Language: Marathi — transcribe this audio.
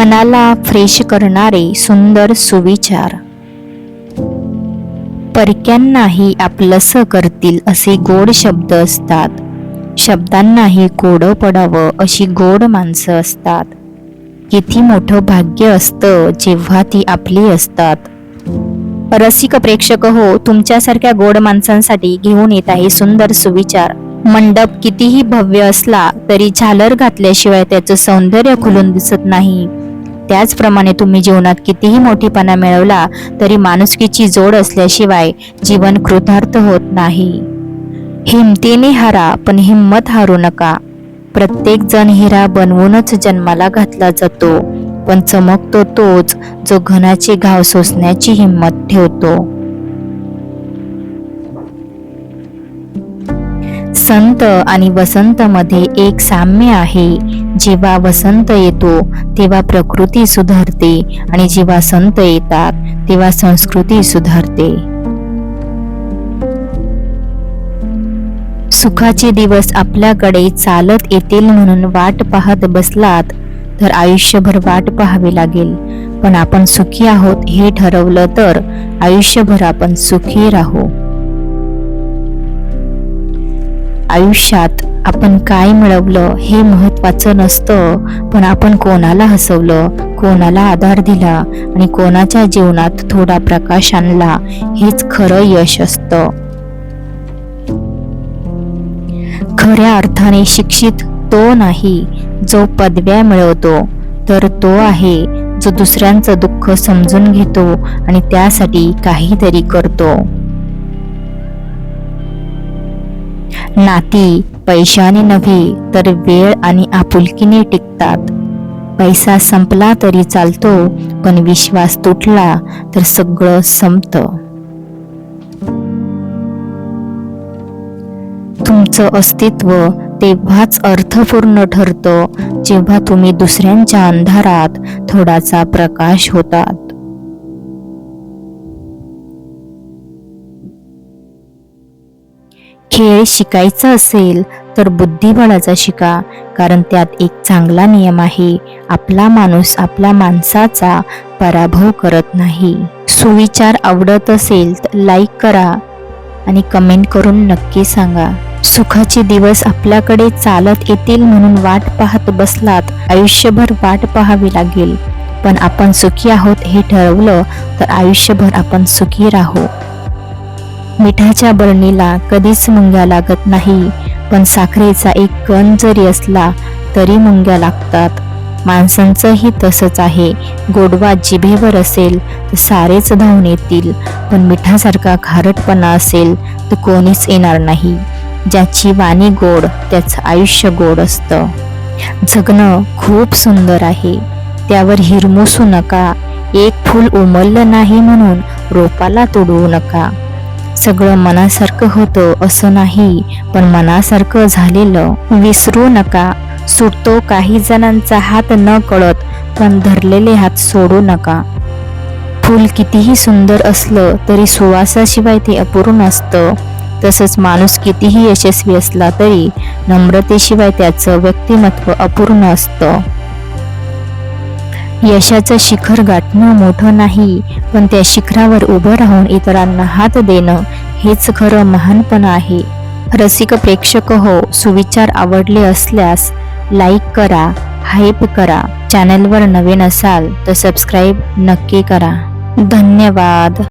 मनाला फ्रेश करणारे सुंदर सुविचार. परक्यांनाही आपलंस करतील असे गोड शब्द असतात. शब्दांनाही कोडं पडावं अशी गोड माणसं असतात. किती मोठं भाग्य असतं जेव्हा ती आपली असतात. रसिक प्रेक्षक हो तुमच्यासारख्या गोड माणसांसाठी घेऊन येत आहे सुंदर सुविचार. मंडप कितीही भव्य असला तरी झालर घातल्याशिवाय त्याचं सौंदर्य खुलून दिसत नाही. त्याचप्रमाणे तुम्ही जीवनात कितीही मोठेपणा मिळवला तरी माणुसकीची जोड असल्याशिवाय जीवन कृतार्थ होत नाही. हिमतीने हारा पण हिंमत हारू नका. प्रत्येक जण हिरा बनवूनच जन्माला घातला जातो पण चमकतो तोच जो घनाचे घाव सोसण्याची हिंमत ठेवतो. संत आणि वसंत मध्ये एक साम्य आहे. जेव्हा वसंत येतो तेव्हा प्रकृती सुधारते आणि जेव्हा संत येतात तेव्हा संस्कृती सुधारते. सुखाचे दिवस आपल्याकडे चालत येतील म्हणून वाट पाहत बसलात तर आयुष्यभर वाट पाहावी लागेल. पण आपण सुखी आहोत हे ठरवलं तर आयुष्यभर आपण सुखी राहू. आयुष्यात आपण काय मिळवलं हे महत्वाचं नसतं. पण आपण कोणाला हसवलं कोणाला आधार दिला आणि कोणाच्या जीवनात थोडा प्रकाश आणला हेच खरं यश असतं. खऱ्या अर्थाने शिक्षित तो नाही जो पदव्या मिळवतो तर तो आहे जो दुसऱ्यांचं दुःख समजून घेतो आणि त्यासाठी काहीतरी करतो. नाती पैशाने नव्हे तर वेळ आणि आपुलकीने टिकतात. पैसा संपला तरी चालतो पण विश्वास तुटला तर सगळं संपतं. तुमचं अस्तित्व तेव्हाच अर्थपूर्ण ठरतं जेव्हा तुम्ही दुसऱ्यांच्या अंधारात थोडासा प्रकाश होतात. खेळ शिकायचा असेल तर बुद्धिबळाचा शिका कारण त्यात एक चांगला नियम आहे. आपला माणूस आपला माणसाचा पराभव करत नाही. सुविचार आवडत असेल तर लाईक करा आणि कमेंट करून नक्की सांगा. सुखाचे दिवस आपल्याकडे चालत येतील म्हणून वाट पाहत बसलात आयुष्यभर वाट पाहावी लागेल. पण आपण सुखी आहोत हे ठरवलं तर आयुष्यभर आपण सुखी राहू. मिठाच्या बरणीला कधीच मुंग्या लागत नाही. पण साखरेचा एक कण जरी असला तरी मुंग्या लागतात. माणसांचंही तसंच आहे. गोडवा जिभेवर असेल तर सारेच धावून येतील. पण मिठासारखा खारटपणा असेल तर कोणीच येणार नाही. ज्याची वाणी गोड त्याचं आयुष्य गोड असतं. जगणं खूप सुंदर आहे. त्यावर हिरमुसू नका. एक फूल उमललं नाही म्हणून रोपाला तोडवू नका. सगळं मनासारखं होतं असं नाही पण मनासारखं झालेलं. विसरू नका. सुटतो काही जणांचा हात न कळत पण धरलेले हात सोडू नका. फूल कितीही सुंदर असलं तरी सुवासाशिवाय ते अपूर्ण असतं तसंच माणूस कितीही यशस्वी असला तरी नम्रतेशिवाय त्याचं व्यक्तिमत्व अपूर्ण असतं. यशाचं शिखर गाठणं मोठं नाही पण त्या शिखरावर उभं राहून इतरांना हात देणं हेच खरं महानपण आहे. रसिक प्रेक्षक हो सुविचार आवडले असल्यास लाईक करा हाईप करा. चॅनलवर नवीन असाल तर सबस्क्राईब नक्की करा. धन्यवाद.